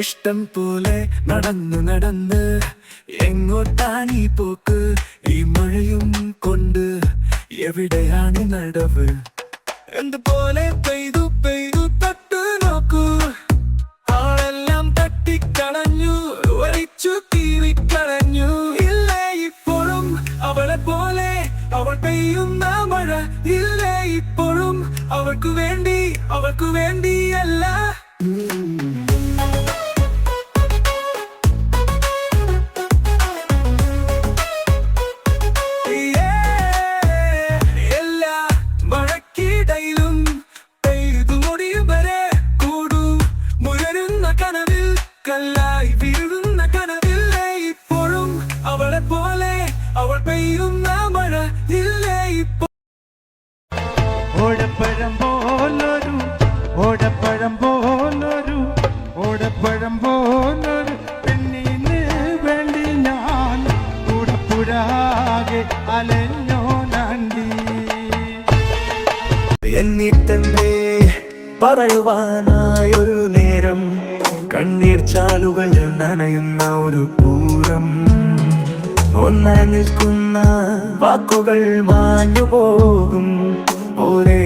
ഇഷ്ടം പോലെ നടന്നു നടന്ന് എങ്ങോട്ടാണീ പോക്ക് ഈ മഴയും കൊണ്ട് എവിടെയാണ് നടവ്? എന്തുപോലെ പെയ്തു പെയ്തു തട്ടു നോക്കൂ. ആളെല്ലാം തട്ടിക്കളഞ്ഞു വലിച്ചു കീറിക്കളഞ്ഞു. ഇല്ലേ ഇപ്പോഴും അവളെ പോലെ അവൾ പെയ്യുന്ന മഴ? ഇല്ലേ ഇപ്പോഴും അവൾക്ക് വേണ്ടി അവൾക്ക് വേണ്ടിയല്ല കല്ലായി വീഴുന്ന കനവില്ലേ ഇപ്പോഴും അവളെ പോലെ അവൾ പെയ്യുന്ന മഴ ഇല്ലേ ഇപ്പോൾ ഓടപ്പഴം പോലൊരു ഓടപ്പഴം പോലൊരു ഓടപ്പഴം പോലൊരു പെണ്ണിന് വേണ്ടി ഞാൻ കൂടപ്പുരാകെ അലഞ്ഞോ നണ്ടി എന്നിട്ടെന്തേ പറയുവാനായൊരു കണ്ണീർ ചാലുകൾ നനയുന്ന ഒരു പൂരം. ഒന്നായി നിൽക്കുന്ന വാക്കുകൾ മാഞ്ഞു പോകും ഒരേ